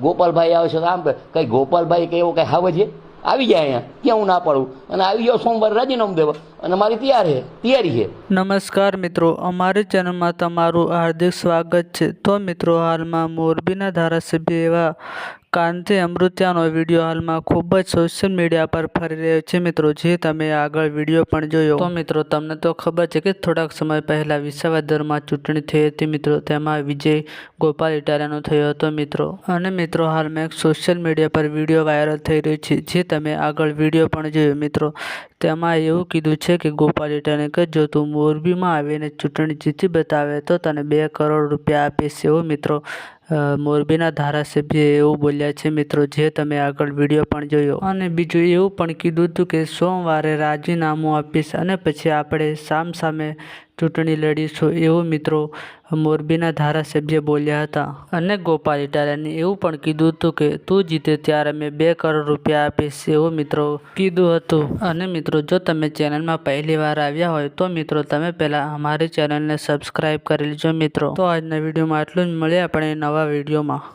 ગોપાલભાઈ આવે છે તો આમ. કઈ ગોપાલભાઈ કે એવો કઈ હાવ છે? આવી જાય અહીંયા. ક્યાં હું ના પાડું? અને આવી જાઓ સોમવારે રાજીનામું દેવા. અને મારી તૈયાર છે તૈયારી છે નમસ્કાર મિત્રો, અમારી ચેનલમાં તમારું હાર્દિક સ્વાગત છે. તો મિત્રો, હાલમાં મોરબીના ધારાસભ્ય એવા કાંતિ અમૃત્યાનો વીડિયો હાલમાં ખૂબ જ સોશિયલ મીડિયા પર ફરી રહ્યો છે મિત્રો. જે તમે આગળ વીડિયો પણ જોયો. તો મિત્રો, તમને તો ખબર છે કે થોડાક સમય પહેલાં વિસાવદરમાં ચૂંટણી થઈ હતી મિત્રો. તેમાં વિજય ગોપાલ ઇટાલિયાનો થયો હતો મિત્રો. અને મિત્રો, હાલમાં એક સોશિયલ મીડિયા પર વીડિયો વાયરલ થઈ રહ્યો છે, જે તમે આગળ વીડિયો પણ જોયો મિત્રો. તેમાં એવું કીધું છે કે ગોપાલ ઇટાલિયાને કે જો તું મોરબીમાં આવીને ચૂંટણી જીતી બતાવે તો તને બે કરોડ રૂપિયા આપીશ એવું મિત્રો. મોરબીના ધારાસભ્યએ એવું બોલ્યા છે, મિત્રો, જે તમે આગળ વીડિયો પણ જોયો અને બીજું એવું પણ કીધું હતું કે સોમવારે રાજીનામું આપીશ અને પછી આપણે સામ સામે ચૂંટણી લડીશું, એવું મિત્રો મોરબીના ધારાસભ્ય બોલ્યા હતા. અને ગોપાલ ઇટાલિયાને એવું પણ કીધું હતું કે, તું જીતે ત્યારે મેં બે કરોડ રૂપિયા આપીશ, એવું મિત્રો કીધું હતું. અને મિત્રો, જો તમે ચેનલમાં પહેલી વાર આવ્યા હોય, તો મિત્રો, તમે પહેલાં અમારી ચેનલને સબસ્ક્રાઈબ કરી લેજો મિત્રો. તો આજના વિડીયોમાં આટલું જ. મળીએ આપણે નવા વિડીયોમાં.